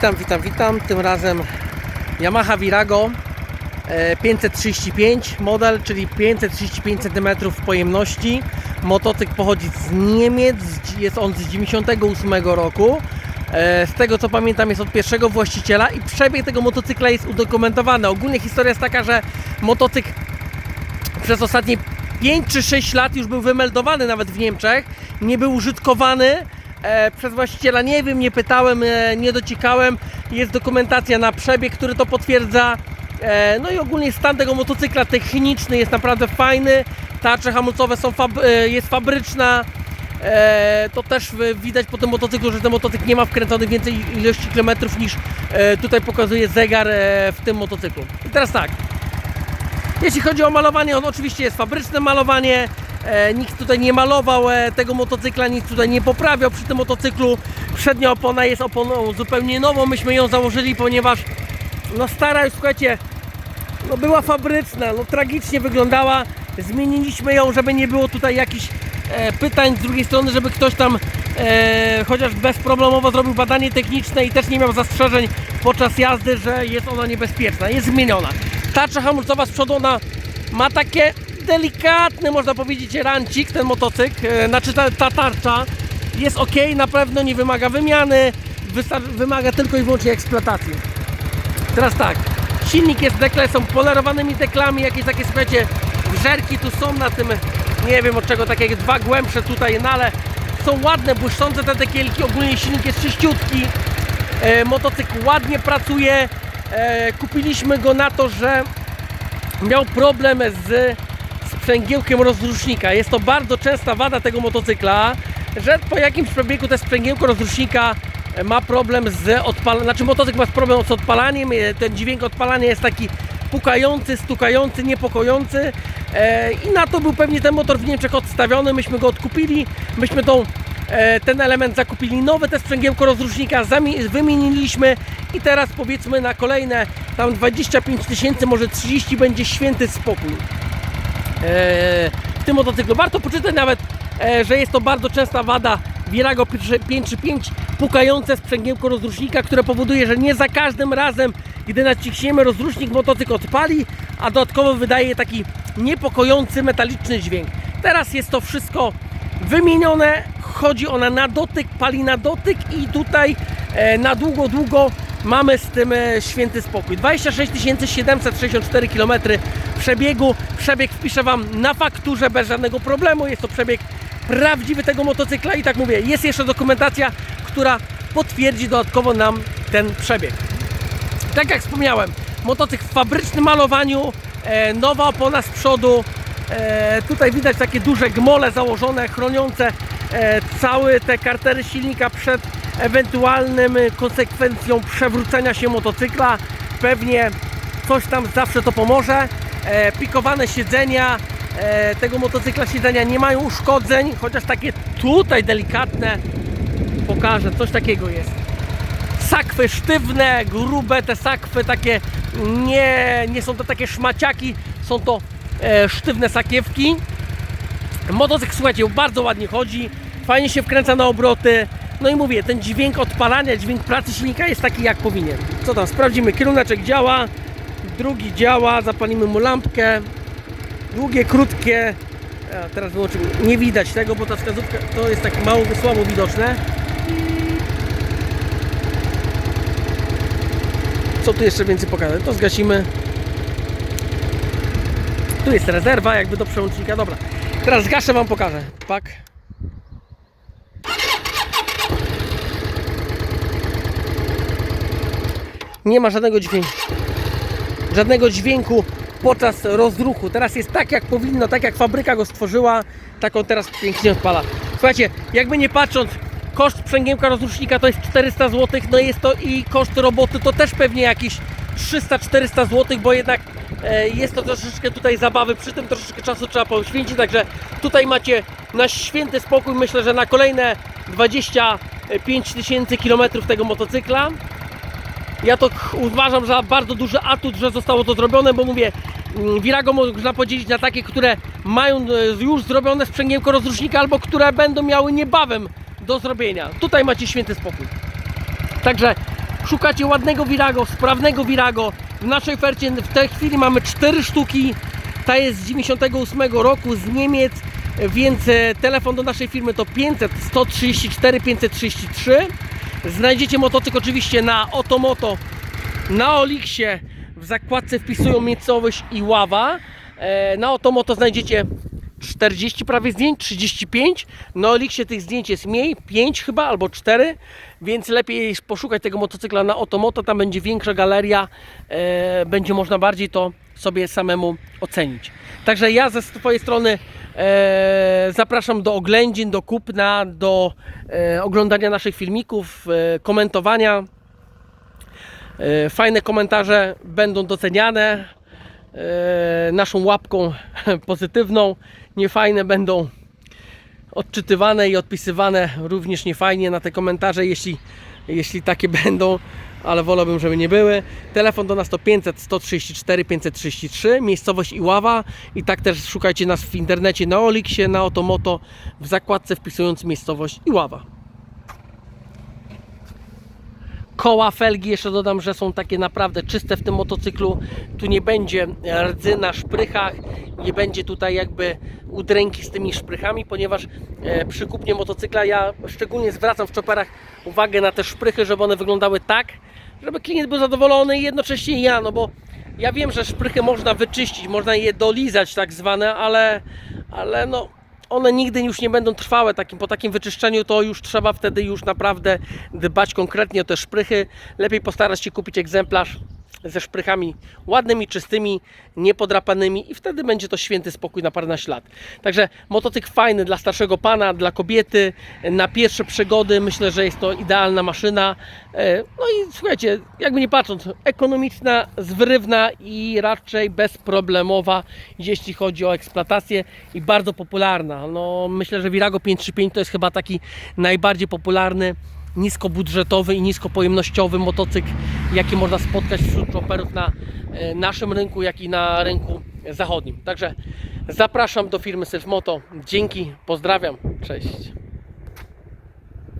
Witam, witam, witam. Tym razem Yamaha Virago e, 535 model, czyli 535 cm pojemności. Motocykl pochodzi z Niemiec, jest on z 98 roku. E, Z tego co pamiętam jest od pierwszego właściciela i przebieg tego motocykla jest udokumentowany. Ogólnie historia jest taka, że motocykl przez ostatnie 5 czy 6 lat już był wymeldowany nawet w Niemczech, nie był użytkowany e, przez właściciela, nie wiem, nie pytałem, e, nie dociekałem, jest dokumentacja na przebieg, który to potwierdza. E, no i ogólnie stan tego motocykla techniczny jest naprawdę fajny, tarcze hamulcowe są fab, e, jest fabryczna, e, to też widać po tym motocyklu, że ten motocykl nie ma wkręconych więcej ilości kilometrów niż e, tutaj pokazuje zegar e, w tym motocyklu. I teraz tak, jeśli chodzi o malowanie, on oczywiście jest fabryczne malowanie. E, nikt tutaj nie malował e, tego motocykla, nikt tutaj nie poprawiał przy tym motocyklu. Przednia opona jest oponą zupełnie nową. Myśmy ją założyli, ponieważ no stara już słuchajcie, no była fabryczna, no tragicznie wyglądała. Zmieniliśmy ją, żeby nie było tutaj jakichś e, pytań z drugiej strony, żeby ktoś tam e, chociaż bezproblemowo zrobił badanie techniczne i też nie miał zastrzeżeń podczas jazdy, że jest ona niebezpieczna. Jest zmieniona. Tarcza hamulcowa z przodu ona ma takie delikatny, można powiedzieć, rancik ten motocykl. E, znaczy ta, ta tarcza jest ok, na pewno nie wymaga wymiany, wymaga tylko i wyłącznie eksploatacji. Teraz tak, silnik jest dekle, są polerowanymi deklami, jakieś takie słuchajcie, żerki tu są na tym, nie wiem od czego, takie dwa głębsze tutaj, no ale są ładne, błyszczące te dekielki, ogólnie silnik jest czyściutki, e, motocykl ładnie pracuje, e, kupiliśmy go na to, że miał problem z sprzęgiełkiem rozrusznika. Jest to bardzo częsta wada tego motocykla, że po jakimś przebiegu te sprzęgiełko rozrusznika e, ma problem z odpalaniem, znaczy motocykl ma problem z odpalaniem, e, ten dźwięk odpalania jest taki pukający, stukający, niepokojący e, i na to był pewnie ten motor w Niemczech odstawiony, myśmy go odkupili, myśmy tą ten element zakupili. Nowe, te sprzęgiełko rozrusznika wymieniliśmy i teraz powiedzmy na kolejne tam 25 tysięcy, może 30 będzie święty spokój w tym motocyklu. Warto poczytać nawet, e, że jest to bardzo częsta wada Virago 535 pukające sprzęgiełko rozrusznika, które powoduje, że nie za każdym razem, gdy naciśniemy rozrusznik, motocykl odpali, a dodatkowo wydaje taki niepokojący metaliczny dźwięk. Teraz jest to wszystko wymienione, chodzi ona na dotyk, pali na dotyk i tutaj e, na długo, długo mamy z tym e, święty spokój. 26 764 km przebiegu. Przebieg wpiszę Wam na fakturze bez żadnego problemu. Jest to przebieg prawdziwy tego motocykla i tak mówię, jest jeszcze dokumentacja, która potwierdzi dodatkowo nam ten przebieg. Tak jak wspomniałem, motocykl w fabrycznym malowaniu, e, nowa opona z przodu. E, tutaj widać takie duże gmole założone, chroniące całe te kartery silnika przed ewentualnym konsekwencją przewrócenia się motocykla. Pewnie coś tam zawsze to pomoże. E, pikowane siedzenia e, tego motocykla siedzenia nie mają uszkodzeń, chociaż takie tutaj delikatne pokażę, coś takiego jest sakwy sztywne, grube te sakwy takie nie, nie są to takie szmaciaki, są to e, sztywne sakiewki. Motocykl słuchajcie, bardzo ładnie chodzi, fajnie się wkręca na obroty. No i mówię, ten dźwięk odpalania, dźwięk pracy silnika jest taki jak powinien. Co tam, sprawdzimy, kieruneczek działa, drugi działa, zapalimy mu lampkę. Długie, krótkie, a teraz wyłączymy, nie widać tego, bo ta wskazówka to jest tak mało, słabo widoczne. Co tu jeszcze więcej pokażę? To zgasimy. Tu jest rezerwa, jakby do przełącznika. Dobra, teraz zgaszę Wam pokażę. Pak. Nie ma żadnego dźwięku. Żadnego dźwięku podczas rozruchu. Teraz jest tak, jak powinno, tak jak fabryka go stworzyła, tak on teraz pięknie odpala. Słuchajcie, jakby nie patrząc, koszt sprzęgiełka rozrusznika to jest 400 zł, no jest to i koszt roboty to też pewnie jakieś 300-400 zł, bo jednak e, jest to troszeczkę tutaj zabawy, przy tym troszeczkę czasu trzeba poświęcić, także tutaj macie na święty spokój, myślę, że na kolejne 25 tysięcy kilometrów tego motocykla. Ja to uważam za bardzo duży atut, że zostało to zrobione, bo mówię, mm, Virago można podzielić na takie, które mają e, już zrobione sprzęgiełko rozrusznika, albo które będą miały niebawem do zrobienia. Tutaj macie święty spokój. Także szukacie ładnego Virago, sprawnego Virago, w naszej ofercie w tej chwili mamy 4 sztuki. Ta jest z 98 roku z Niemiec, więc e, telefon do naszej firmy to 500 134 533. Znajdziecie motocykl oczywiście na Otomoto, na Oliksie, w zakładce wpisują miejscowość Iława. E, Na Otomoto znajdziecie 40 prawie zdjęć, 35. Na Oliksie tych zdjęć jest mniej, 5 chyba albo 4, więc lepiej poszukać tego motocykla na Otomoto, tam będzie większa galeria, e, będzie można bardziej to sobie samemu ocenić. Także ja ze swojej strony e, zapraszam do oględzin, do kupna, do e, oglądania naszych filmików, e, komentowania. E, Fajne komentarze będą doceniane e, naszą łapką pozytywną. Niefajne będą odczytywane i odpisywane również niefajnie na te komentarze, jeśli, jeśli takie będą, ale wolałbym, żeby nie były. Telefon do nas to 500 134 533, miejscowość Iława i tak też szukajcie nas w internecie na Oliksie, na Otomoto, w zakładce wpisując miejscowość Iława. Koła, felgi, jeszcze dodam, że są takie naprawdę czyste w tym motocyklu. Tu nie będzie rdzy na szprychach, nie będzie tutaj jakby udręki z tymi szprychami, ponieważ e, przy kupnie motocykla ja szczególnie zwracam w czoperach uwagę na te szprychy, żeby one wyglądały tak, żeby klient był zadowolony i jednocześnie ja, no bo ja wiem, że szprychy można wyczyścić, można je dolizać tak zwane, ale, ale no one nigdy już nie będą trwałe takim, po takim wyczyszczeniu to już trzeba wtedy już naprawdę dbać konkretnie o te szprychy. Lepiej postarać się kupić egzemplarz ze szprychami ładnymi, czystymi, niepodrapanymi i wtedy będzie to święty spokój na parę ślad. Także motocykl fajny dla starszego pana, dla kobiety, na pierwsze przygody myślę, że jest to idealna maszyna. E, No i słuchajcie, jakby nie patrząc, ekonomiczna, zwrywna i raczej bezproblemowa, jeśli chodzi o eksploatację i bardzo popularna. No, myślę, że Virago 535 to jest chyba taki najbardziej popularny niskobudżetowy i niskopojemnościowy motocykl, jaki można spotkać wśród chopperów na e, naszym rynku, jak i na rynku zachodnim. Także zapraszam do firmy Selfmoto. Dzięki, pozdrawiam, cześć.